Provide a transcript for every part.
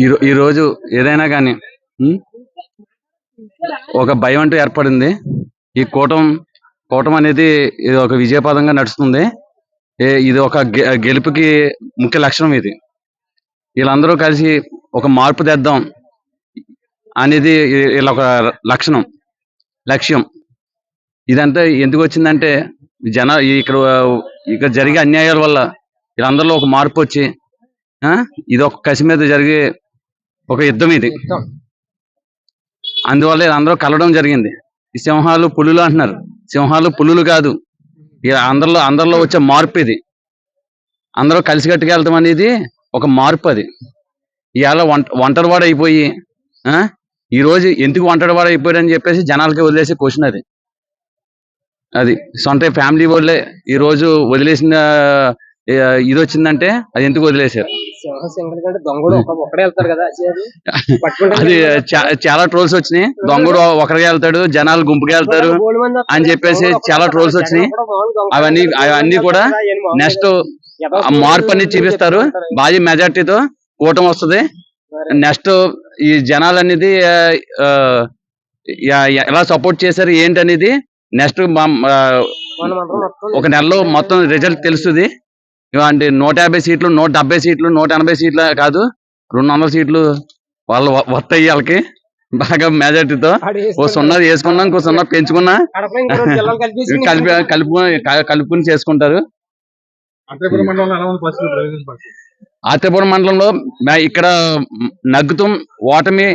ఈ ఈ రోజు ఏదైనా కానీ ఒక భయం అంటూ ఏర్పడింది. ఈ కూటం కూటం అనేది ఇది ఒక విజయపదంగా నడుస్తుంది. ఇది ఒక గె- గెలుపుకి ముఖ్య లక్షణం ఇది. వీళ్ళందరూ కలిసి ఒక మార్పు తెద్దాం అనేది వీళ్ళ ఒక లక్షణం లక్ష్యం. ఇదంతా ఎందుకు వచ్చిందంటే జన ఇక్కడ ఇక్కడ జరిగే అన్యాయాల వల్ల వీళ్ళందరిలో ఒక మార్పు వచ్చి ఇది ఒక కసి మీద జరిగే ఒక యుద్ధం ఇది. అందువల్ల అందరూ కలవడం జరిగింది. ఈ సింహాలు పులులు అంటున్నారు. సింహాలు పులులు కాదు. ఇక అందరిలో అందరిలో వచ్చే మార్పు ఇది. అందరూ కలిసికట్టుగా వెళ్తాం అనేది ఒక మార్పు అది. ఇవాళ వంట ఒంటరివాడు అయిపోయి ఆ, ఈ రోజు ఎందుకు ఒంటరివాడు అయిపోయాడు అని చెప్పేసి జనాలకి వదిలేసే క్వశ్చన్ అది. అది సొంత ఫ్యామిలీ వాళ్ళే ఈ రోజు వదిలేసిన ఇది వచ్చిందంటే అది ఎందుకు వదిలేశారు? అది చాలా ట్రోల్స్ వచ్చినాయి. దొంగడు ఒకరికి వెళ్తాడు జనాలు గుంపుకి వెళ్తారు. అని చెప్పేసి చాలా వస్తారు. వచ్చినాయి. అవన్నీ అవన్నీ కూడా నెక్స్ట్ మార్పు అనేది చూపిస్తారు. భారీ మెజార్టీతో కూటమి వస్తుంది. నెక్స్ట్ ఈ జనాలు అనేది ఎలా సపోర్ట్ చేశారు ఏంటి అనేది నెక్స్ట్ ఒక నెలలో మొత్తం రిజల్ట్ తెలుస్తుంది. అంటే నూట యాభై సీట్లు నూట డెబ్బై సీట్లు నూట ఎనభై సీట్లు కాదు. రెండు వందల సీట్లు వాళ్ళు వస్తాయి వాళ్ళకి. బాగా మెజార్టీతో ఓ. సున్నా వేసుకున్నా ఇంకో సున్నా పెంచుకున్నా. కలిపేసి కలిపి కలుపుకొని చేసుకుంటారు. ఆత్రేపురం మండలంలో ఇక్కడ నగ్గుతం ఓటమి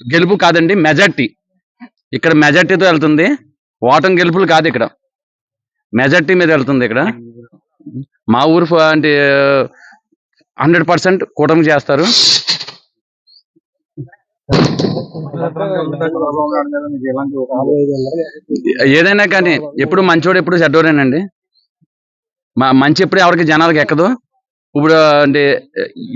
గెలుపు కాదండి మెజార్టీ ఇక్కడ మెజార్టీతో వెళ్తుంది. ఓటమి గెలుపులు కాదు ఇక్కడ. మెజార్టీ మీద వెళ్తుంది ఇక్కడ. మా ఊరు అంటే హండ్రెడ్ పర్సెంట్ కూటమి చేస్తారు. ఏదైనా కానీ ఎప్పుడు మంచోడు ఎప్పుడు చెడ్డోడేనండి. మా మంచి ఎప్పుడు ఎవరికి జనాలకు ఎక్కదు. ఇప్పుడు అంటే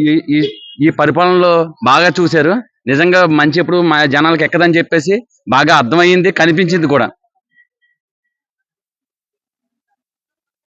ఈ ఈ ఈ పరిపాలనలో బాగా చూశారు. నిజంగా మంచి ఎప్పుడు మా జనాలకు ఎక్కదని చెప్పేసి బాగా అర్థమైంది కనిపించింది కూడా.